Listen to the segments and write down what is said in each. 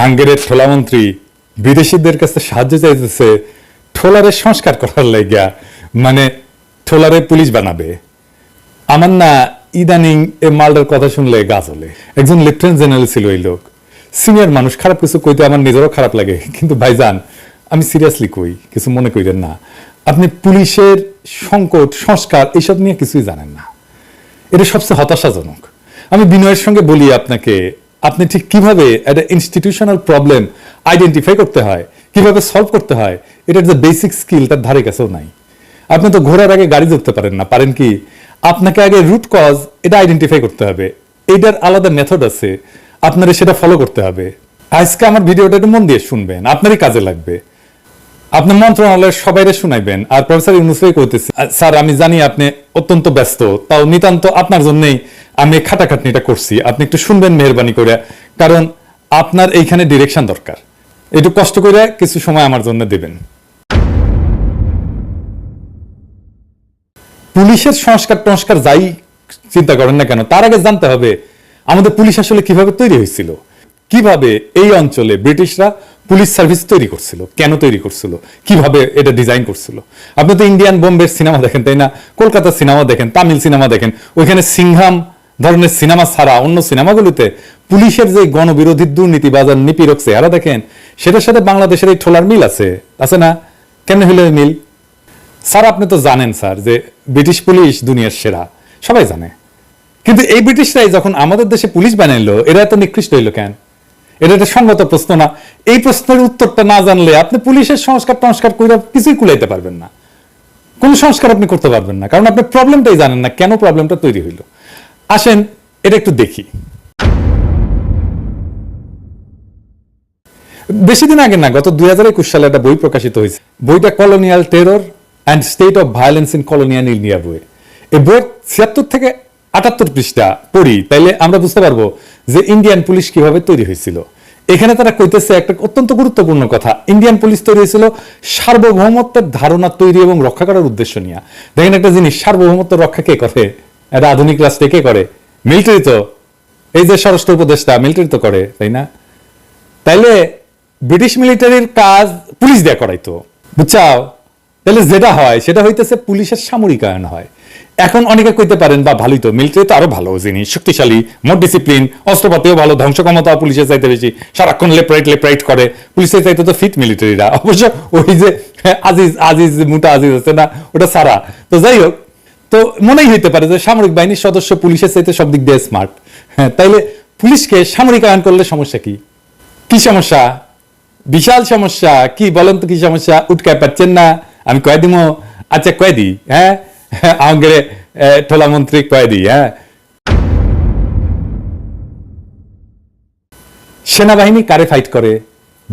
হাঙ্গেরের ঠোলামন্ত্রী বিদেশিদের কাছে সাহায্য চাইতেছে ঠোলারের সংস্কার করার লাইগা মানে ঠোলারে পুলিশ বানাবে। আমার না ইদানিং এ মালটার কথা শুনলে গা চলে একজন লেফটেন্যান্ট জেনারেল ছিল এই লোক। সিনিয়র মানুষ, খারাপ কিছু কইতে আমার নিজেরও খারাপ লাগে। কিন্তু ভাইজান, আমি সিরিয়াসলি কই, কিছু মনে কইরেন না। আপনি পুলিশের সংকট, সংস্কার এইসব নিয়ে কিছুই জানেন না। এটা সবচেয়ে হতাশাজনক। আমি বিনয়ের সঙ্গে বলি আপনাকে আপনি ঠিক কীভাবে একটা ইনস্টিটিউশনাল প্রবলেম আইডেন্টিফাই করতে হয়, কীভাবে সলভ করতে হয়, এটার যে বেসিক স্কিল তার ধারে কাছেও নাই। আপনি তো ঘোরার আগে গাড়ি ধরতে পারেন না, পারেন কি? আপনাকে আগে রুট কজ এটা আইডেন্টিফাই করতে হবে। এটার আলাদা মেথড আছে, আপনারা সেটা ফলো করতে হবে। আজকে আমার ভিডিওটা একটু মন দিয়ে শুনবেন, আপনারই কাজে লাগবে। আপনি মন্ত্রণালয়ের সবাইরে শুনাইবেন, আর প্রফেসর ইউনুসকে কইতেছি স্যার, আমি জানি আপনি অত্যন্ত ব্যস্ত, তাও নিতান্ত আপনার জন্যই আমি খাটাখাটনিটা করছি। আপনি একটু শুনবেন মেহরবানি করে কারণ আপনার এইখানে ডিরেকশন দরকার। একটু কষ্ট করে কিছু সময় আমার জন্য দেবেন। পুলিশের সংস্কার টংস্কার যাই চিন্তা করেন না কেন, তার আগে জানতে হবে, আমাদের পুলিশ আসলে কীভাবে তৈরি হয়েছিল? কীভাবে এই অঞ্চলে ব্রিটিশরা পুলিশ সার্ভিস তৈরি করছিল। কেন তৈরি করছিল? কীভাবে এটা ডিজাইন করছিল? আপনি তো ইন্ডিয়ান বোম্বের সিনেমা দেখেন, তাই না? কলকাতার সিনেমা দেখেন, তামিল সিনেমা দেখেন, ওইখানে সিংহাম ধরনের সিনেমা ছাড়া অন্য সিনেমাগুলোতে পুলিশের যে গণবিরোধী দুর্নীতি, বাজার নিপীড়ক চেহারা দেখেন, সেটার সাথে বাংলাদেশের এই ঠোলার মিল আছে। আছে না? কেমনে হইলে মিল? স্যার, আপনি তো জানেন, স্যার, যে ব্রিটিশ পুলিশ দুনিয়ার সেরা, সবাই জানে। কিন্তু এই ব্রিটিশরাই যখন আমাদের দেশে পুলিশ বানাইলো, এরা এত নিকৃষ্ট হইল কেন? এটা একটা সঙ্গত প্রশ্ন না। এই প্রশ্নের উত্তরটা না জানলে আপনি পুলিশের সংস্কার টংস্কার করে কিছুই কুলাইতে পারবেন না। কোন সংস্কার আপনি করতে পারবেন না, কারণ আপনি প্রবলেমটাই জানেন না কেন প্রবলেমটা তৈরি হইল। আসেন, এটা একটু দেখি। বেশি দিন আগে না, গত দুই হাজার একুশ সালে একটা বই প্রকাশিত হয়েছে। বইটা colonial terror and state of violence in colonial India বই এই বই ছিয়াত্তর থেকে আটাত্তর পৃষ্ঠা পড়ি, তাইলে আমরা বুঝতে পারব যে ইন্ডিয়ান পুলিশ কীভাবে তৈরি হয়েছিল। এখানে তারা কইতেছে একটা অত্যন্ত গুরুত্বপূর্ণ কথা ইন্ডিয়ান পুলিশ তৈরি হয়েছিল সার্বভৌমত্বের ধারণা তৈরি এবং রক্ষা করার উদ্দেশ্য নিয়ে। দেখেন একটা জিনিস, সার্বভৌমত্ব রক্ষা কে করে? এটা আধুনিক রাষ্ট্রে কে করে? মিলিটারি তো। এই যে স্বরাষ্ট্র উপদেষ্টা মিলিটারি তো করে, তাই না? তাইলে ব্রিটিশ মিলিটারির কাজ পুলিশ দেয়া করাইতো। বুঝছাও? তাহলে যেটা হয়, সেটা হইতেছে পুলিশের সামরিকায়ন হয়। এখন অনেকে কইতে পারেন বা ভালোই তো, মিলিটারি তো আরও ভালো জিনিস শক্তিশালী, মোট ডিসিপ্লিন অস্ত্রপাতিও ভালো, ধ্বংস ক্ষমতা পুলিশের চাইতে বেশি, সারাক্ষণ লেপ্রাইট লেপ্রাইট করে। পুলিশের চাইতে তো ফিট মিলিটারিরা অবশ্য ওই যে আজিজ আজিজ, মুটা আজিজ আছে না, ওটা সারা। তো যাই হোক, তো মনেই হইতে পারে যে সামরিক বাহিনীর সদস্য পুলিশের চাইতে সব দিক দিয়ে স্মার্ট হ্যাঁ তাইলে পুলিশকে সামরিকায়ন করলে সমস্যা কি? কি সমস্যা? বিশাল সমস্যা। কি বলেন তো কি সমস্যা? উটকায় পাচ্ছেন না? আমি কয়ে দিব আচ্ছা কয়ে দিই হ্যাঁ? আমাদের ঠোলা মন্ত্রী কয়ে দিই হ্যাঁ সেনাবাহিনী কারে ফাইট করে?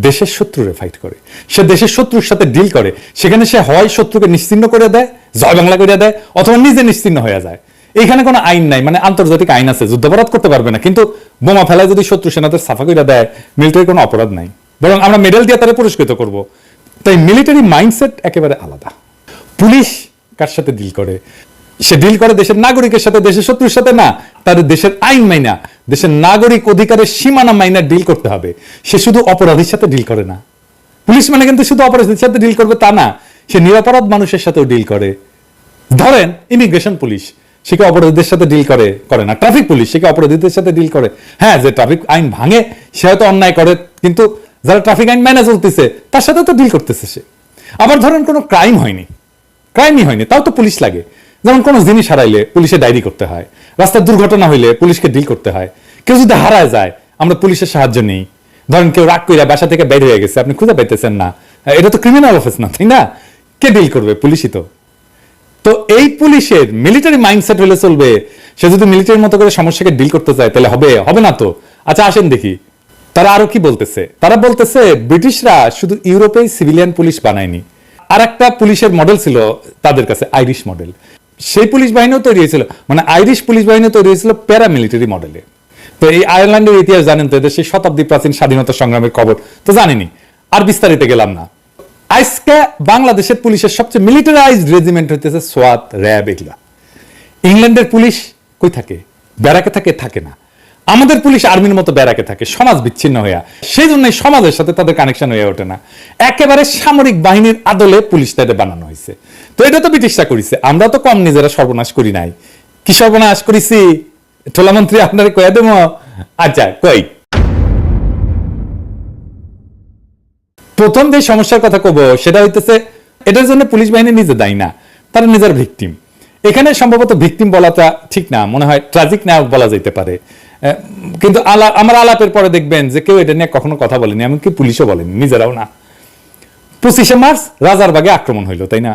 দেশের শত্রুরে ফাইট করে। সে দেশের শত্রুর সাথে ডিল করে। সেখানে সে হয় শত্রুকে নিশ্চিন্ন করে দেয়, জয় বাংলা করে দেয়, অথবা নিজে নিশ্চিন্ন হয়ে যায়। এখানে কোনো আইন নাই মানে আন্তর্জাতিক আইন আছে যুদ্ধাপরাধ করতে পারবে না। কিন্তু বোমা ফেলায় যদি শত্রু সেনাদের সাফা করে দেয় মিলিটারি কোনো অপরাধ নাই। বরং আমরা মেডেল দিয়ে তারা পুরস্কৃত করব। তাই মিলিটারি মাইন্ডসেট একেবারে আলাদা। পুলিশ কার সাথে ডিল করে? সে ডিল করে দেশের নাগরিকের সাথে, দেশের শত্রুর সাথে না তাদের দেশের আইন মাইনা, দেশের নাগরিক অধিকারের সীমানা মাইনা ডিল করতে হবে। সে শুধু অপরাধীর সাথে ডিল করে না। পুলিশ মানে কিন্তু শুধু অপরাধীর সাথে ডিল করবে তা না, সে নিরাপরাধ মানুষের সাথেও ডিল করে। ধরেন ইমিগ্রেশন পুলিশ, সে কি অপরাধীদের সাথে ডিল করে? করে না। ট্রাফিক পুলিশ, সে কি অপরাধীদের সাথে ডিল করে? হ্যাঁ যে ট্রাফিক আইন ভাঙে, সে হয়তো অন্যায় করে, কিন্তু যারা ট্রাফিক আইন মেনে চলতেছে, তার সাথে তো ডিল করতেছে সে। আবার ধরেন কোনো ক্রাইম হয়নি। ক্রাইমই হয়নি, তাও তো পুলিশ লাগে। যেমন কোনো জিনিস হারাইলে পুলিশে ডায়েরি করতে হয়, রাস্তার দুর্ঘটনা হইলে পুলিশকে ডিল করতে হয়। কেউ যদি হারায় যায়, আমরা পুলিশের সাহায্য নেই। ধরেন কেউ রাগ কইরা বাসা থেকে বের হয়ে গেছে, আপনি খুঁজে পাইতেছেন না। এটা তো ক্রিমিনাল অফিস না, তাই না? কে ডিল করবে, পুলিশই তো। তো এই পুলিশের মিলিটারি মাইন্ডসেট হলে চলবে। সে যদি মিলিটারির মতো করে সমস্যাকে ডিল করতে চায়, তাহলে হবে হবে না তো। আচ্ছা আসেন দেখি। তারা আরও কি বলতেছে? তারা বলতেছে, ব্রিটিশরা শুধু ইউরোপেই সিভিলিয়ান পুলিশ বানায়নি। আর একটা পুলিশের মডেল ছিল তাদের কাছে আইরিশ মডেল সেই পুলিশ বাহিনীও তৈরি হয়েছিল। মানে আইরিশ পুলিশ বাহিনী তৈরি হয়েছিল প্যারামিলিটারি মডেলে তো এই আয়ারল্যান্ডের ইতিহাস জানেন তো, এদের সেই শতাব্দী প্রাচীন স্বাধীনতা সংগ্রামের খবর। তো জানেনি, আর বিস্তারিত গেলাম না। আজকে বাংলাদেশের পুলিশের সবচেয়ে মিলিটারাইজড রেজিমেন্ট হইতেছে সোয়াত র্যাব, এগুলা। ইংল্যান্ডের পুলিশ কই থাকে? ব্যারাকে থাকে থাকে না। আমাদের পুলিশ আর্মির মতো ব্যারাকে থাকে, সমাজ বিচ্ছিন্ন হইয়া। সেই জন্য সমাজের সাথে তাদের কানেকশন হয়ে ওঠে না। একেবারে সামরিক বাহিনীর আদলে পুলিশ তাদের বানানো হয়েছে তো এটা তো ব্রিটিশরা করেছে, আমরা তো কম নিজেরা সর্বনাশ করি নাই। কি সর্বনাশ করেছি? ঠোলামন্ত্রী আপনারে কয়ে দেবো? আচ্ছা কই? প্রথম যে সমস্যার কথা কব, সেটা হইতেছে, এটার জন্য পুলিশ বাহিনী নিজে দায়ী না, তারা নিজের ভিকটিম এখানে সম্ভবত ভিকটিম বলাটা ঠিক না, মনে হয় ট্রাজিক নায়ক বলা যেতে পারে। কিন্তু আলাপ আমার আলাপের পরে দেখবেন যে কেউ এটা নিয়ে কখনো কথা বলেনি, এমনকি পুলিশও বলেনি, নিজেরাও না। পঁচিশে মার্চ রাজারবাগে আক্রমণ হইল, তাই না?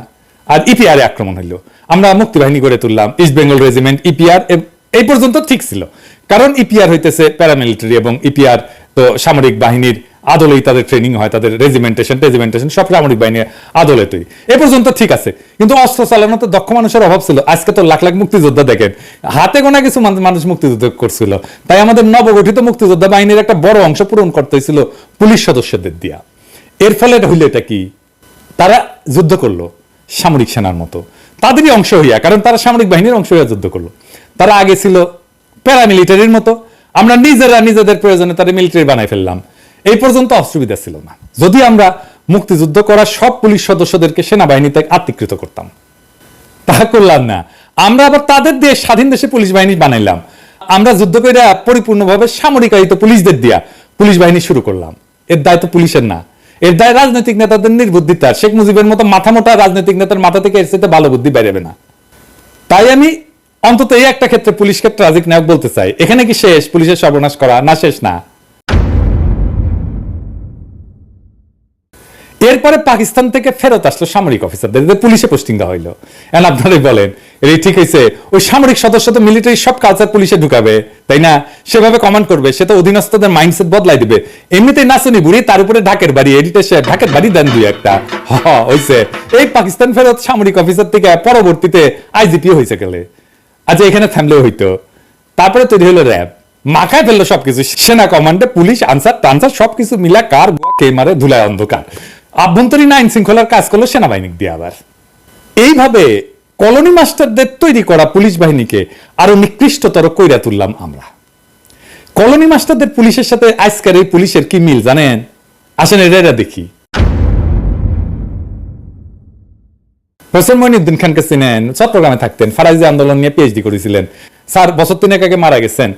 আর ইপিআর এ আক্রমণ হইল। আমরা মুক্তিবাহিনী গড়ে তুললাম ইস্ট বেঙ্গল রেজিমেন্ট ইপিআর এই পর্যন্ত ঠিক ছিল। কারণ ইপিআর হইতেছে প্যারামিলিটারি এবং ইপিআর তো সামরিক বাহিনীর আদলেই তাদের ট্রেনিং হয়, তাদের রেজিমেন্টেশন রেজিমেন্টেশন সব সামরিক বাহিনীর আদলে তৈরি এ পর্যন্ত ঠিক আছে, কিন্তু অস্ত্র চালানো তো দক্ষ মানুষের অভাব ছিল। আজকে তো লাখ লাখ মুক্তিযোদ্ধা দেখেন, হাতে গোনা কিছু মানুষ মুক্তিযুদ্ধ করছিল। তাই আমাদের নবগঠিত মুক্তিযোদ্ধা বাহিনীর একটা বড় অংশ পূরণ করতে হয়েছিল পুলিশ সদস্যদের দিয়া। এর ফলে হইল এটা কি? তারা যুদ্ধ করল সামরিক সেনার মতো। তাদেরই অংশ হইয়া, কারণ তারা সামরিক বাহিনীর অংশ হইয়া যুদ্ধ করল। তারা আগে ছিল প্যারামিলিটারির মতো। আমরা নিজেরা নিজেদের প্রয়োজনে তাদের মিলিটারি বানাই ফেললাম। এই পর্যন্ত অসুবিধা ছিল না। যদি আমরা মুক্তিযুদ্ধ করা সব পুলিশ সদস্যদেরকে সেনাবাহিনীতে আত্মীকৃত করতাম। তাহা করলাম না। আমরা আবার তাদের দিয়ে স্বাধীন দেশে পুলিশ বাহিনী বানাইলাম। আমরা যুদ্ধ করে পরিপূর্ণভাবে সামরিকায়িত পুলিশদের দিয়া পুলিশ বাহিনী শুরু করলাম। এর দায় তো পুলিশের না। এর দায় রাজনৈতিক নেতাদের নির্বুদ্ধিতার শেখ মুজিবের মতো মাথা মোটা রাজনৈতিক নেতার মাথা থেকে এর সাথে ভালো বুদ্ধি বেরোবে না। তাই আমি অন্তত এই একটা ক্ষেত্রে পুলিশকে ট্রাজিক নায়ক বলতে চাই। এখানে কি শেষ? পুলিশের সর্বনাশ করা না শেষ না? এরপরে পাকিস্তান থেকে ফেরত আসলো সামরিক অফিসারদের পুলিশে পোস্টিং দেওয়া হইল। এখন আপনারাই বলেন এই ঠিক হয়েছে ওই সামরিক সদস্য তো মিলিটারি সব কালচার পুলিশে ঢুকাবে তাই না? সেভাবে কমান্ড করবে সে তো অধীনস্থদের মাইন্ডসেট বদলাই দিবে। এমনিতেই নাচনি বুড়ি তার উপরে ঢাকের বাড়ি এডিটে সে ঢাকের বাড়ি দেন দুই একটা। হ, হইছে। এই পাকিস্তান ফেরত সামরিক অফিসার থেকে পরবর্তীতে আইজিপি হয়েছে গেলে। আচ্ছা এখানে থামলেও হইতো। তারপরে তৈরি হলো র্যাব। মাখায় ফেলল সবকিছু। সেনা কমান্ডে পুলিশ আনসার টানসার সবকিছু মিলা কার গোয়া কে মারে ধুলায় অন্ধকার। আভ্যন্তরীণ আইন শৃঙ্খলার কাজ করল সেনাবাহিনী দিয়ে আবার এইভাবে কলোনি মাস্টারদের তৈরি করা পুলিশ বাহিনীকে আরও নিকৃষ্টতর কইরা তুললাম আমরা। কলোনি মাস্টারদের পুলিশের সাথে আজকের এই পুলিশের কি মিল জানেন? আসেন এটা দেখি। হোসেন মইনুদ্দিন খানকে চিনেন, চট্টগ্রামে থাকতেন ফারাজি আন্দোলন নিয়ে পিএইচডি করেছিলেন। স্যার, বছর তিনেক আগে মারা গেছেন।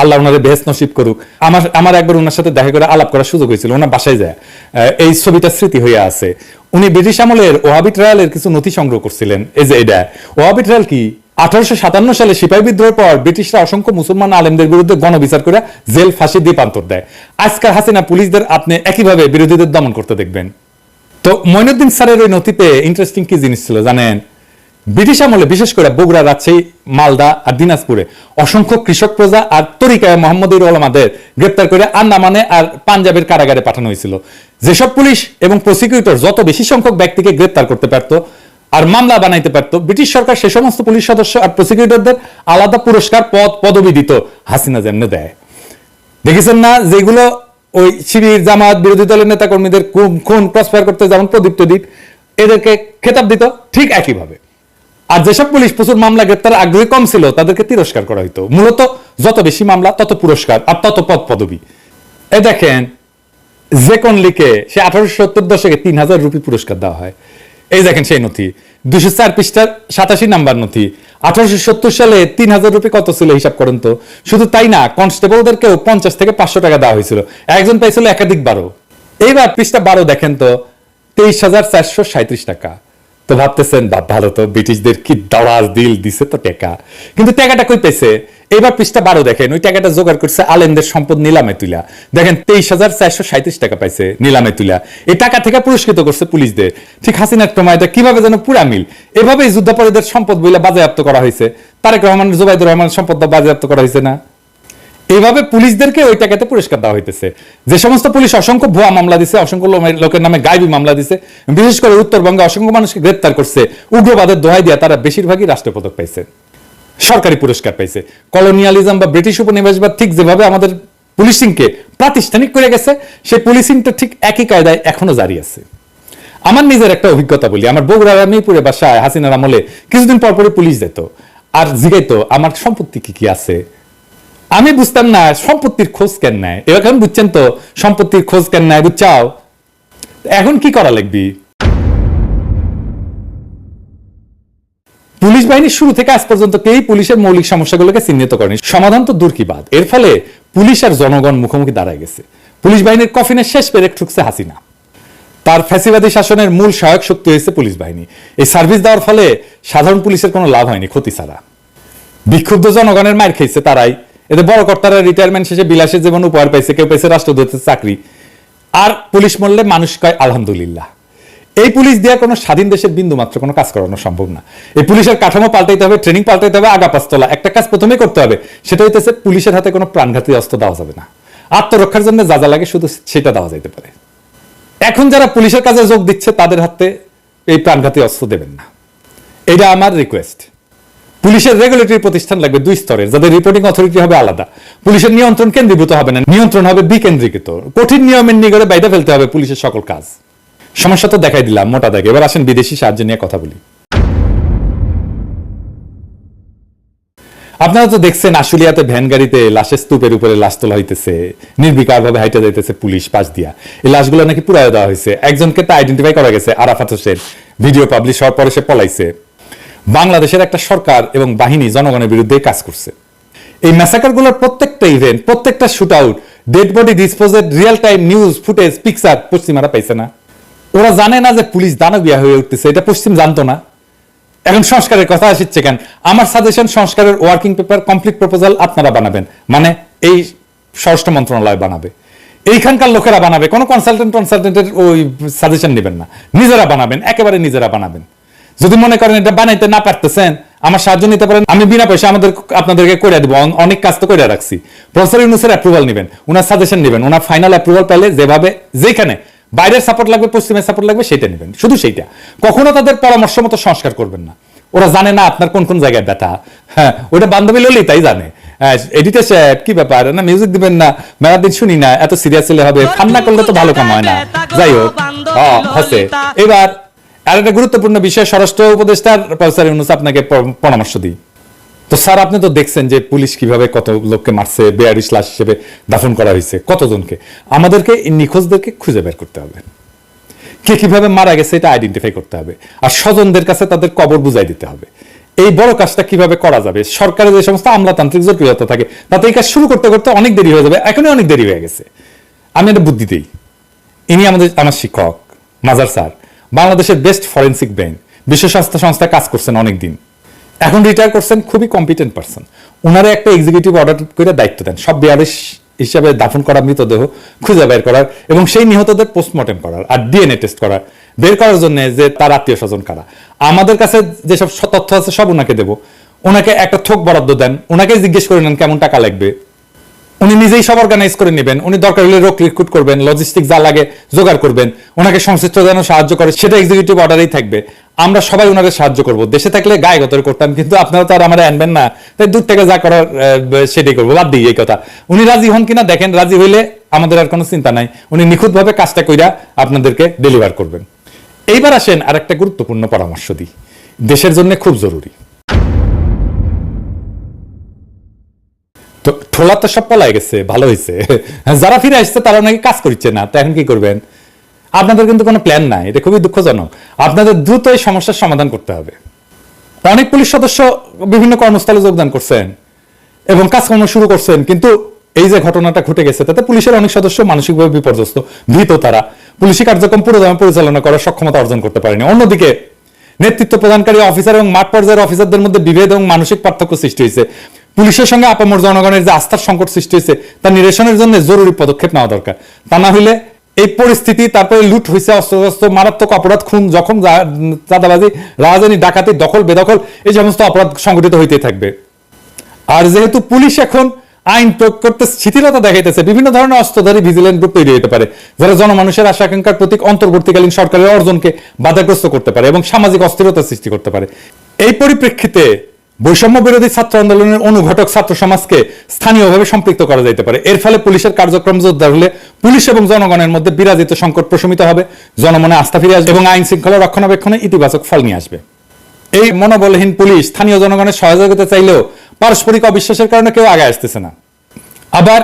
আল্লাহ ওনারে বেহেস নসিব করুক। আমার আমার একবার ওনার সাথে দেখা করে আলাপ করার সুযোগ হয়েছিল, ওনার বাসায় যায়। এই ছবিটা স্মৃতি হয়ে আছে। উনি ব্রিটিশ আমলের ওহাবি ট্রায়ালের কিছু নথি সংগ্রহ করছিলেন। এই যে এটা ওহাবি ট্রায়াল কি? আঠারোশো সাতান্ন সালে সিপাহী বিদ্রোহের পর ব্রিটিশরা অসংখ্য মুসলমান আলেমদের বিরুদ্ধে গণবিচার করে জেল, ফাঁসি, দ্বীপান্তর দেয়। আজকাল হাসিনা পুলিশদের আপনি একইভাবে বিরোধীদের দমন করতে দেখবেন। তো মইনুদ্দিন স্যারের ওই নথিতে ইন্টারেস্টিং কি জিনিস ছিল জানেন? ব্রিটিশ আমলে, বিশেষ করে বগুড়া, রাজশাহী, মালদা আর দিনাজপুরে, অসংখ্য কৃষক প্রজা আর তরিকায় মোহাম্মদুর ওলামাদের গ্রেপ্তার করে আন্দামানে আর পাঞ্জাবের কারাগারে পাঠানো হয়েছিল। যেসব পুলিশ এবং প্রসিকিউটর যত বেশি সংখ্যক ব্যক্তিকে গ্রেপ্তার করতে পারত আর মামলা বানাইতে পারত, ব্রিটিশ সরকার সে সমস্ত পুলিশ সদস্য আর প্রসিকিউটরদের আলাদা পুরস্কার, পদ, পদবি দিত হাসিনা যেমনে দেয়। দেখেছেন না যেগুলো ওই শিবির জামাত বিরোধী দলের নেতা কর্মীদের খুন ক্রসফায়ার করতে যেমন প্রদীপ প্রদীপ এদেরকে খেতাব দিত ঠিক একইভাবে। আর যেসব পুলিশ প্রচুর মামলা গ্রেপ্তার আগ্রহী কম ছিল, তাদেরকে তিরস্কার করা হইতো। মূলত যত বেশি মামলা, তত পুরস্কার আর তত পদ পদবি এ দেখেন যে কোন লিখে সে আঠারোশো সত্তর দশকে তিন হাজার রুপি পুরস্কার দেওয়া হয়। এই দেখেন সেই নথি দুশো চার পৃষ্ঠার সাতাশি নাম্বার নথি। আঠারোশো সত্তর সালে তিন হাজার রুপি কত ছিল হিসাব করেন তো? শুধু তাই না, কনস্টেবলদেরকেও পঞ্চাশ থেকে পাঁচশো টাকা দেওয়া হয়েছিল। একজন পাইছিল একাধিক বারো এইবার পৃষ্ঠা বারো দেখেন তো, তেইশ হাজার চারশো সাঁত্রিশ টাকা। তো ভাবতেছেন, বাপ, ভালো তো, ব্রিটিশদের কি দাওয়াজ দিল, দিছে তো টাকা। কিন্তু টাকাটা কই পেয়েছে? এবার পৃষ্ঠা বারো দেখেন, ওই টাকাটা জোগাড় করছে আলেমদের সম্পদ নিলামে তুলা দেখেন, তেইশ হাজার চারশো সাঁত্রিশ টাকা পাইছে নিলামে তুলা এই টাকা থেকে পুরস্কৃত করছে পুলিশদের। ঠিক হাসিনার প্রমায়টা কীভাবে যেন পুরা মিল। এভাবেই যুদ্ধাপরাধীদের সম্পদ বইলা বাজেয়াপ্ত করা হয়েছে তারেক রহমান, জুবাইদুর রহমানের সম্পদ বাজেয়াপ্ত করা হয়েছে না? এইভাবে পুলিশদেরকে ওই টাকাতে পুরস্কার দেওয়া হইতেছে। যে সমস্ত পুলিশ অসংখ্য ভুয়া মামলা দিছে, অসংখ্য লোকের নামে গাইবি মামলা দিছে, বিশেষ করে উত্তরবঙ্গে অসংখ্য মানুষকে গ্রেপ্তার করছে, উগ্রবাদের দোহাই দিয়া তারা বেশিরভাগই রাষ্ট্রপদক পাইছে, সরকারি পুরস্কার পাইছে। কলোনিয়ালিজম বা ব্রিটিশ উপনিবেশবাদ ঠিক যেভাবে আমাদের পুলিশিংকে প্রাতিষ্ঠানিক করে গেছে, সেই পুলিশিংটা ঠিক একই কায়দায় এখনও জারি আছে। আমার নিজের একটা অভিজ্ঞতা বলি, আমার বগুড়ার মিরপুরে বাসায় হাসিনার আমলে কিছুদিন পর পরই পুলিশ যেত, আর জিগাইতো, আমার সম্পত্তি কি কি আছে? আমি বুঝতাম না সম্পত্তির খোঁজ কেন নেয়। এখন বুঝছেন তো? সম্পত্তির খোঁজ কেন নেয়, বুঝছাও? এখন কি করা লাগবি? পুলিশ বাহিনী শুরু থেকে আজ পর্যন্ত কেই পুলিশের মৌলিক সমস্যাগুলোকে চিহ্নিত করেনি। সমাধান তো দূর কি বাদ। এর ফলে পুলিশ আর জনগণ মুখোমুখি দাঁড়ায় গেছে। পুলিশ বাহিনীর কফিনের শেষ পেরেক ঠুকছে হাসিনা। তার ফ্যাসিবাদী শাসনের মূল সহায়ক শক্তি হয়েছে পুলিশ বাহিনী। এই সার্ভিস দেওয়ার ফলে সাধারণ পুলিশের কোনো লাভ হয়নি ক্ষতি ছাড়া। বিক্ষুব্ধ জনগণের মার খেয়েছে তারাই। এতে বড় কর্তারা রিটায়ারমেন্ট শেষে বিলাসের জীবন উপহার পাইছে, কেউ পাইছে রাষ্ট্রদূতের চাকরি। আর পুলিশ মরলে মানুষ কয়, আলহামদুলিল্লাহ। এই পুলিশ দিয়ে কোনো স্বাধীন দেশের বিন্দু মাত্র কোনো কাজ করানো সম্ভব না। এই পুলিশের কাঠামো পাল্টাইতে হবে ট্রেনিং পাল্টাইতে হবে, আগা পাঁচতলা। একটা কাজ প্রথমেই করতে হবে, সেটা হইতেছে পুলিশের হাতে কোনো প্রাণঘাতী অস্ত্র দেওয়া যাবে না। আত্মরক্ষার জন্য যা যা লাগে শুধু সেটা দেওয়া যাইতে পারে। এখন যারা পুলিশের কাজে যোগ দিচ্ছে, তাদের হাতে এই প্রাণঘাতী অস্ত্র দেবেন না। এটা আমার রিকোয়েস্ট পুলিশের রেগুলেটরি প্রতিষ্ঠান লাগবে দুই স্তরের, যাদের রিপোর্টিং অথরিটি হবে আলাদা। পুলিশের নিয়ন্ত্রণ কেন্দ্রীভূত হবে না, নিয়ন্ত্রণ হবে বিকেন্দ্রীকৃত। কঠিন নিয়মের নিগড়ে বাইরে ফেলতে হবে পুলিশের সকল কাজ। সমস্যা তো দেখাই দিলাম, মোটা দাগে। এবার আসেন বিদেশি সাহায্য নিয়ে কথা বলি। আপনারা তো দেখছেন, আশুলিয়াতে ভ্যান গাড়িতে লাশের স্তূপের উপরে লাশ তোলা হইতেছে। নির্বিকার ভাবে হাইটে যাইতেছে পুলিশ পাশ দিয়া। এই লাশগুলো নাকি পুরাই দেওয়া হয়েছে একজনকে তো আইডেন্টিফাই করা গেছে, আরাফাত হোসেন। ভিডিও পাবলিশ হওয়ার পরে সে পলাইছে। বাংলাদেশের একটা সরকার এবং বাহিনী জনগণের বিরুদ্ধে কাজ করছে। এই ম্যাসাকারগুলোর প্রত্যেকটা ইভেন্ট প্রত্যেকটা shoot out dead body disposed real time news footage picture পশ্চিমারা পাইছে না। ওরা জানে না যে পুলিশ দানবিয়া হয়ে উঠতেছে, এটা পশ্চিম জানতো না। এখন সংস্কারের কথা আসছে কেন? আমার সাজেশন সংস্কারের ওয়ার্কিং পেপার কমপ্লিট প্রপোজাল আপনারা বানাবেন। মানে এই স্বরাষ্ট্র মন্ত্রণালয় বানাবে। এইখানকার লোকেরা বানাবে, কোনো কনসালটেন্ট কনসালটেন্টের ওই সাজেশন নেবেন না। নিজেরা বানাবেন, একেবারে নিজেরা বানাবেন। যদি মনে করেন এটা বানাইতে না পারতেছেন আমার সাহায্য নিতে পারেন আমি বিনা পয়সা আমাদের আপনাদেরকে করে দিব। অন- অনেক কাজ তো করে রাখছি। প্রফেসর ইউনুসের অ্যাপ্রুভাল নেবেন ওনার সাজেশন নেবেন ওনার ফাইনাল অ্যাপ্রুভাল পেলে যেভাবে যেখানে বাইরের সাপোর্ট লাগবে পশ্চিমের সাপোর্ট লাগবে সেটা নেবেন। শুধু সেইটা। কখনো তাদের পরামর্শ মতো সংস্কার করবেন না। ওরা জানে না আপনার কোন কোন জায়গায় ব্যথা। হ্যাঁ ওটা বান্ধবী ললেই তাই জানে এডিটার সাহেব কি ব্যাপার? না মিউজিক দিবেন না। মেলা দিন শুনি না এত সিরিয়াস হলে হবে। ঠান্ডা করলে তো ভালো কাম হয় না। যাই হোক হ্যাঁ, হসে। এবার আর একটা গুরুত্বপূর্ণ বিষয়, স্বরাষ্ট্র উপদেষ্টার প্রফেসর ইউনুস আপনাকে পরামর্শ দিই। তো স্যার, আপনি তো দেখছেন যে পুলিশ কীভাবে কত লোককে মারছে বেয়ারিশ লাশ হিসেবে দাফন করা হয়েছে, কতজনকে। আমাদেরকে নিখোঁজদেরকে খুঁজে বের করতে হবে। কে কীভাবে মারা গেছে এটা আইডেন্টিফাই করতে হবে। আর স্বজনদের কাছে তাদের কবর বুঝাই দিতে হবে। এই বড় কাজটা কীভাবে করা যাবে? সরকারের যে সমস্ত আমলাতান্ত্রিক জটিলতা থাকে, তাতে এই কাজ শুরু করতে করতে অনেক দেরি হয়ে যাবে, এখনই অনেক দেরি হয়ে গেছে। আমি একটা বুদ্ধি দিই। ইনি আমাদের, আমার শিক্ষক, মাজার স্যার। বাংলাদেশের বেস্ট ফরেন্সিক ব্রেন বিশ্ব স্বাস্থ্য সংস্থায় কাজ করছেন অনেক দিন এখন রিটায়ার করছেন খুবই কম্পিটেন্ট পারসন ওনারা একটা এক্সিকিউটিভ অর্ডার করে দায়িত্ব দেন। সব বিয়ারিশ হিসাবে দাফন করা, মৃতদেহ খুঁজে বের করার এবং সেই নিহতদের পোস্টমর্টেম করার আর ডিএনএ টেস্ট করার। বের করার জন্য যে তার আত্মীয় স্বজন কারা। আমাদের কাছে যেসব তথ্য আছে সব ওনাকে দেবো। ওনাকে একটা থোক বরাদ্দ দেন। ওনাকে জিজ্ঞেস করে নেন কেমন টাকা লাগবে। উনি নিজেই সব অর্গানাইজ করে নেবেন, উনি দরকার হলে রোগ রিক্রুট করবেন লজিস্টিক যা লাগে জোগাড় করবেন ওনাকে সংশ্লিষ্ট যেন সাহায্য করে, সেটা এক্সিকিউটিভ অর্ডারেই থাকবে। আমরা সবাই ওনাকে সাহায্য করব। দেশে থাকলে গায়ে গতরে করতাম, কিন্তু আপনারা তো আর আমার আনবেন না। তাই দূর থেকে যা করার সেটাই করব, বাদ দিই এই কথা। উনি রাজি হন কিনা দেখেন, রাজি হইলে আমাদের আর কোনো চিন্তা নাই। উনি নিখুঁতভাবে কাজটা কইরা আপনাদেরকে ডেলিভার করবেন। এইবার আসেন আর একটা গুরুত্বপূর্ণ পরামর্শ দিই। দেশের জন্য খুব জরুরি। ঠোলা তো সব পলাই গেছে, ভালো হয়েছে যারা ফিরে আসছে তারা নাকি কাজ করছে না, তো এখন কি করবেন? আপনাদের কিন্তু কোনো প্ল্যান নাই, এটা খুবই দুঃখজনক। আপনাদের দ্রুত এই সমস্যার সমাধান করতে হবে। অনেক পুলিশ সদস্য বিভিন্ন কর্মস্থলে যোগদান করছেন এবং কাজকর্ম শুরু করছেন, কিন্তু এই যে ঘটনাটা ঘটে গেছে, তাতে পুলিশের অনেক সদস্য মানসিকভাবে বিপর্যস্ত, ভীত তারা। পুলিশি কার্যক্রম পুরোদমে পরিচালনা করার সক্ষমতা অর্জন করতে পারেনি। অন্যদিকে, নেতৃত্ব প্রদানকারী অফিসার এবং মাঠ পর্যায়ের অফিসারদের মধ্যে বিভেদ এবং মানসিক পার্থক্য সৃষ্টি হয়েছে। পুলিশের সঙ্গে আপামর জনগণের যে আস্থার সংকট সৃষ্টি হয়েছে তা নিরসনের জন্য জরুরি পদক্ষেপ নেওয়া দরকার। তা না হলে এই পরিস্থিতি, তারপরে লুট হয়েছে অস্ত্রশস্ত্র, মারাত্মক অপরাধ, খুন, জখম চাঁদাবাজি, রাজধানী, ডাকাতি, দখল, বেদখল, এই সমস্ত অপরাধ সংগঠিত হইতেই থাকবে। আর যেহেতু পুলিশ এখন আইন প্রয়োগ করতে শিথিলতা দেখাইতেছে, বিভিন্ন ধরনের অস্ত্রধারী ভিজিলেন্ট গ্রুপ তৈরি হতে পারে, যারা জনমানুষের আশা আকাঙ্ক্ষার প্রতীক অন্তর্বর্তীকালীন সরকারের অর্জনকে বাধাগ্রস্ত করতে পারে এবং সামাজিক অস্থিরতা সৃষ্টি করতে পারে। এই পরিপ্রেক্ষিতে বৈষম্য বিরোধী ছাত্র আন্দোলনের অনুঘটক ছাত্র সমাজকে স্থানীয়ভাবে সম্পৃক্ত করা যেতে পারে। এর ফলে পুলিশের কার্যক্রম জোরদার হলে পুলিশ এবং জনগণের মধ্যে বিরাজিত সংকট প্রশমিত হবে। জনমনে আস্থা ফিরে আসবে এবং আইন শৃঙ্খলা রক্ষণাবেক্ষণে ইতিবাচক ফল নিয়ে আসবে। এই মনোবলহীন পুলিশ স্থানীয় জনগণের সহযোগিতা চাইলেও পারস্পরিক অবিশ্বাসের কারণে কেউ আগে আসতেছে না। আবার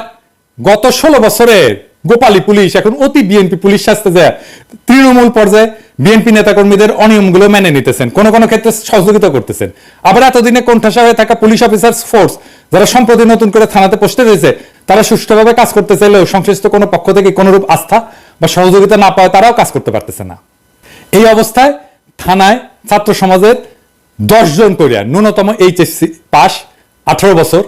গত ষোলো বছরের গোপালী পুলিশ, এখন অতি বিএনপি পুলিশ শাস্তে যায়। তৃণমূল পর্যায়ে বিএনপি নেতাকর্মীদের অনিয়মগুলো মেনে নিতেছেন, কোন কোন ক্ষেত্রে সহযোগিতা করতেছেন। আবার এতদিনে কোণঠাসা হয়ে থাকা পুলিশ অফিসার ফোর্স, যারা সম্প্রতি নতুন করে থানাতে পোস্টে রয়েছে, তারা সুষ্ঠুভাবে কাজ করতে চাইলেও সংশ্লিষ্ট কোনো পক্ষ থেকে কোনোরূপ আস্থা বা সহযোগিতা না পাওয়া তারাও কাজ করতে পারতেছে না। এই অবস্থায় থানায় ছাত্র সমাজের দশ জন করিয়া ন্যূনতম এইচএসসি পাস আঠারো বছর,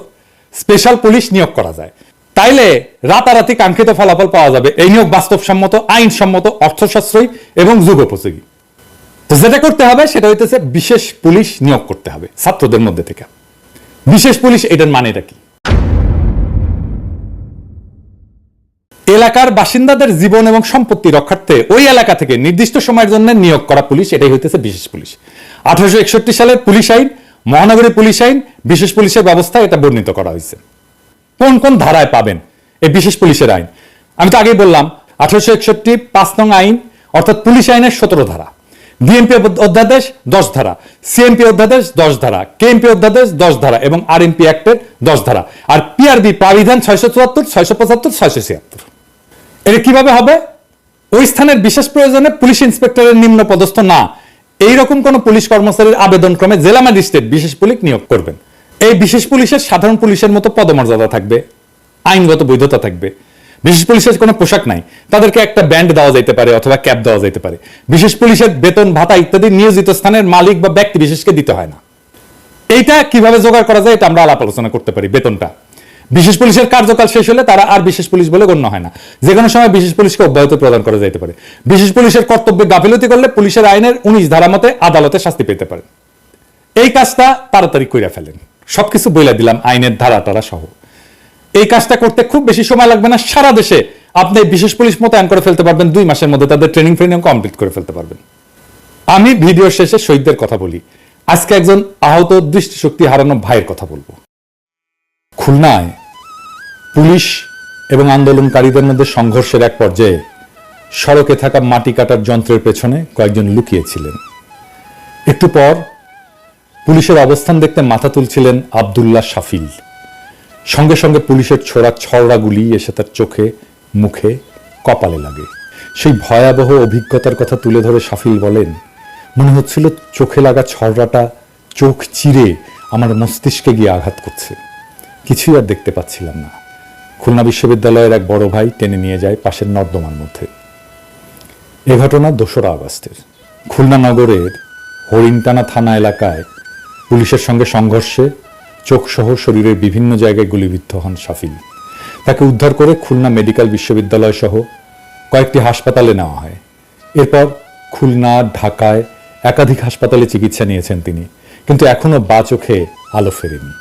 স্পেশাল পুলিশ নিয়োগ করা যায়। তাইলে রাতারাতি কাঙ্ক্ষিত ফলাফল পাওয়া যাবে। এই নিয়োগ বাস্তবসম্মত, আইনসম্মত অর্থসাশ্রয়ী এবং যুগোপযোগী। তো যেটা করতে হবে, সেটা হইতেছে বিশেষ পুলিশ নিয়োগ করতে হবে ছাত্রদের মধ্যে থেকে। বিশেষ পুলিশ, এটার মানেটা কি? এলাকার বাসিন্দাদের জীবন এবং সম্পত্তি রক্ষার্থে ওই এলাকা থেকে নির্দিষ্ট সময়ের জন্য নিয়োগ করা পুলিশ, এটাই হইতেছে বিশেষ পুলিশ। আঠারোশো একষট্টি সালের পুলিশ আইন, মহানগরী পুলিশ আইন, বিশেষ পুলিশের ব্যবস্থা এটা বর্ণিত করা হয়েছে কোন কোন ধারায় পাবেন? এই বিশেষ পুলিশের আইন। আমি তো আগেই বললাম, আঠারোশো একষট্টি পাঁচ নং আইন, অর্থাৎ পুলিশ আইনের সতেরো ধারা। বিএনপি অধ্যাদেশ দশ ধারা, সিএমপি অধ্যাদেশ দশ ধারা, কেএমপি অধ্যাদেশ দশ ধারা এবং আরএমপি অ্যাক্টের দশ ধারা আর পিআরবি প্রাবিধান ছয়শো চুয়াত্তর, ছয়শো পঁচাত্তর, ছয়শো ছিয়াত্তর। এটা কীভাবে হবে? ওই স্থানের বিশেষ প্রয়োজনে পুলিশ ইন্সপেক্টরের নিম্ন পদস্থ না। এইরকম কোন পুলিশ কর্মচারীর আবেদন ক্রমে জেলা ম্যাজিস্ট্রেট বিশেষ পুলিশ নিয়োগ করবেন। এই বিশেষ পুলিশের সাধারণ পুলিশের মতো পদমর্যাদা থাকবে, আইনগত বৈধতা থাকবে। বিশেষ পুলিশের কোনো পোশাক নাই, তাদেরকে একটা ব্যান্ড দেওয়া যেতে পারে অথবা ক্যাপ দেওয়া যেতে পারে। বিশেষ পুলিশের বেতন, ভাতা ইত্যাদি নিয়োজিত স্থানের মালিক বা ব্যক্তি বিশেষকে দিতে হয় না। এইটা কীভাবে জোগাড় করা যায় এটা আমরা আলাপ আলোচনা করতে পারি বেতনটা। বিশেষ পুলিশের কার্যকাল শেষ হলে তারা আর বিশেষ পুলিশ বলে গণ্য হয় না। যে কোনো সময় বিশেষ পুলিশকে অব্যাহতি প্রদান করা যেতে পারে। বিশেষ পুলিশের কর্তব্যে গাফিলতি করলে পুলিশের আইনের উনিশ ধারা মতে আদালতে শাস্তি পেতে পারে। এই কাজটা তাড়াতাড়ি কইরা ফেলেন। সবকিছু বইলা দিলাম, আইনের ধারা টারা সহ। এই কাজটা করতে খুব বেশি সময় লাগবে না, সারা দেশে আপনি বিশেষ পুলিশ মোতায়েন করে ফেলতে পারবেন, দুই মাসের মধ্যে তাদের ট্রেনিং ফ্রেনিং কমপ্লিট করে ফেলতে পারবেন। আমি ভিডিও শেষে শহীদদের কথা বলি। আজকে একজন আহত দৃষ্টিশক্তি হারানো ভাইয়ের কথা বলব। খুলনায় পুলিশ এবং আন্দোলনকারীদের মধ্যে সংঘর্ষের এক পর্যায়ে সড়কে থাকা মাটি কাটার যন্ত্রের পেছনে কয়েকজন লুকিয়েছিলেন। একটু পর পুলিশের অবস্থান দেখতে মাথা তুলছিলেন আবদুল্লাহ শাফিল। সঙ্গে সঙ্গে পুলিশের ছোড়া ছড়া গুলি এসে তার চোখে, মুখে, কপালে লাগে। সেই ভয়াবহ অভিজ্ঞতার কথা তুলে ধরে শাফিল বলেন, মনে হচ্ছিল চোখে লাগা ছড়াটা চোখ চিরে আমার মস্তিষ্কে গিয়ে আঘাত করছে। কিছুই আর দেখতে পাচ্ছিলাম না। খুলনা বিশ্ববিদ্যালয়ের এক বড় ভাই টেনে নিয়ে যায় পাশের নর্দমার মধ্যে। এ ঘটনা দোসরা আগস্টের। খুলনা নগরের হরিণটানা থানা এলাকায় পুলিশের সঙ্গে সংঘর্ষে চোখসহ শরীরের বিভিন্ন জায়গায় গুলিবিদ্ধ হন শাফিল। তাকে উদ্ধার করে খুলনা মেডিকেল বিশ্ববিদ্যালয় সহ কয়েকটি হাসপাতালে নেওয়া হয়। এরপর খুলনা, ঢাকায় একাধিক হাসপাতালে চিকিৎসা নিয়েছেন তিনি, কিন্তু এখনও বা চোখে আলো ফেরেনি।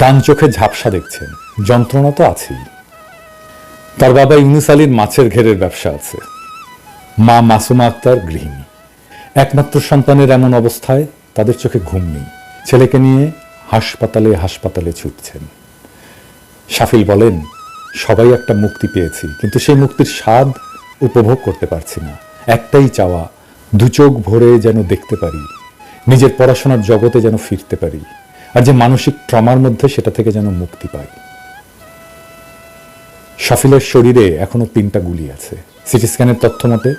ডান চোখে ঝাপসা দেখছেন, যন্ত্রণা তো আছেই। তার বাবা ইউনুস আলীর মাছের ঘেরের ব্যবসা আছে। মা মাসুমা আক্তার গৃহিণী। একমাত্র সন্তানের এমন অবস্থায় তাদের চোখে ঘুম নেই। ছেলেকে নিয়ে হাসপাতালে হাসপাতালে ছুটছেন। শাফিল বলেন, সবাই একটা মুক্তি পেয়েছি, কিন্তু সেই মুক্তির স্বাদ উপভোগ করতে পারছি না। একটাই চাওয়া, দু চোখ ভরে যেন দেখতে পারি, নিজের পড়াশোনার জগতে যেন ফিরতে পারি, আর যে মানসিক ট্রমার মধ্যে সেটা থেকে যেন মুক্তি পাই। শাফিলের শরীরে এখনও তিনটা গুলি আছে। সিটি স্ক্যানের তথ্য মতে,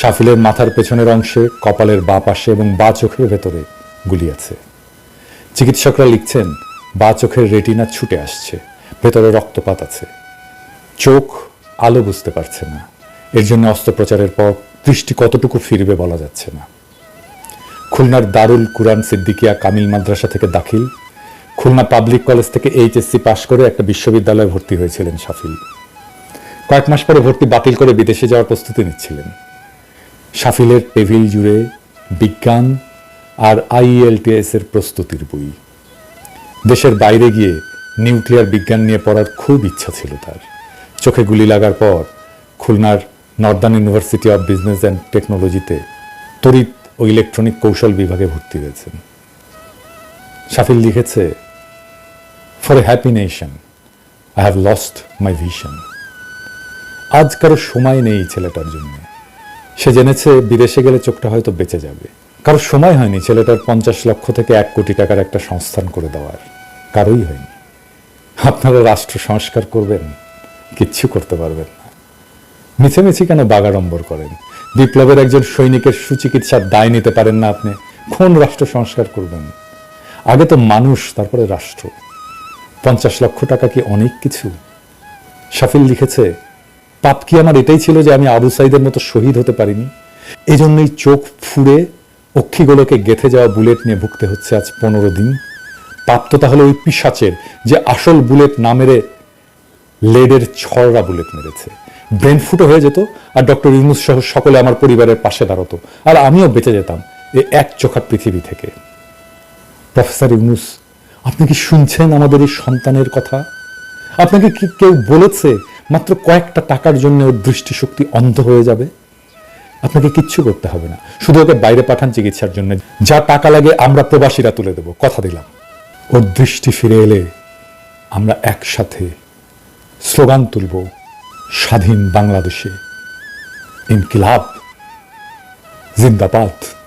শাফিলের মাথার পেছনের অংশে, কপালের বা পাশে এবং বা চোখের ভেতরে গুলি আছে। চিকিৎসকরা লিখছেন, বা চোখের রেটিনা ছুটে আসছে, ভেতরে রক্তপাত আছে। চোখ আলো বুঝতে পারছে না। এর জন্য অস্ত্রোপচারের পর দৃষ্টি কতটুকু ফিরবে বলা যাচ্ছে না। খুলনার দারুল কুরআন সিদ্দিকিয়া কামিল মাদ্রাসা থেকে দাখিল। খুলনা পাবলিক কলেজ থেকে এইচএসসি পাশ করে একটা বিশ্ববিদ্যালয়ে ভর্তি হয়েছিলেন শাফিল। কয়েক মাস পরে ভর্তি বাতিল করে বিদেশে যাওয়ার প্রস্তুতি নিচ্ছিলেন। শাফিলের টেবিল জুড়ে বিজ্ঞান আর আইএলটিএস এর প্রস্তুতির বই। দেশের বাইরে গিয়ে নিউক্লিয়ার বিজ্ঞান নিয়ে পড়ার খুব ইচ্ছা ছিল তার। চোখে গুলি লাগার পর খুলনার northern university of business and টেকনোলজিতে তড়িৎ ও ইলেকট্রনিক কৌশল বিভাগে ভর্তি হয়েছেন। শাফিল লিখেছে for a happy nation I have lost my vision আজ কারও সময় নেই ছেলেটার জন্য। সে জেনেছে, বিদেশে গেলে চোখটা হয়তো বেঁচে যাবে। কারও সময় হয়নি ছেলেটার পঞ্চাশ লক্ষ থেকে এক কোটি টাকার একটা সংস্থান করে দেওয়ার। কারোই হয়নি। আপনারা রাষ্ট্র সংস্কার করবেন, কিচ্ছু করতে পারবেন না। মিছেমিছি কেন বাগাড়ম্বর করেন? বিপ্লবের একজন সৈনিকের সুচিকিৎসার দায় নিতে পারেন না আপনি। কোন রাষ্ট্র সংস্কার করবেন? আগে তো মানুষ, তারপরে রাষ্ট্র। পঞ্চাশ লক্ষ টাকা কি অনেক কিছু? শাফিল লিখেছে, পাপ কি আমার এটাই ছিল যে আমি আবু সাইদের মতো শহীদ হতে পারিনি? এই জন্যই চোখ ফুড়ে অক্ষিগুলোকে গেথে যাওয়া বুলেট নিয়ে ভুগতে হচ্ছে আজ পনেরো দিন। প্রাপ্ত তাহলে ওই পিসাচের যে আসল বুলেট না মেরে লেডের ছড়রা বুলেট মেরেছে। ব্রেন ফুটো হয়ে যেত আর ডক্টর ইউনুস সহ সকলে আমার পরিবারের পাশে দাঁড়াতো। আর আমিও বেঁচে যেতাম এই এক চোখা পৃথিবী থেকে। প্রফেসর ইউনুস, আপনি কি শুনছেন আমাদের এই সন্তানের কথা? আপনাকে কি কেউ বলেছে মাত্র কয়েকটা টাকার জন্য ওর দৃষ্টিশক্তি অন্ধ হয়ে যাবে? আপনাকে কিচ্ছু করতে হবে না। শুধু ওকে বাইরে পাঠান চিকিৎসার জন্য। যা টাকা লাগে আমরা প্রবাসীরা তুলে দেব। কথা দিলাম। ওর দৃষ্টি ফিরে এলে আমরা একসাথে স্লোগান তুলব, স্বাধীন বাংলাদেশে। ইনকিলাব। জিন্দাবাদ।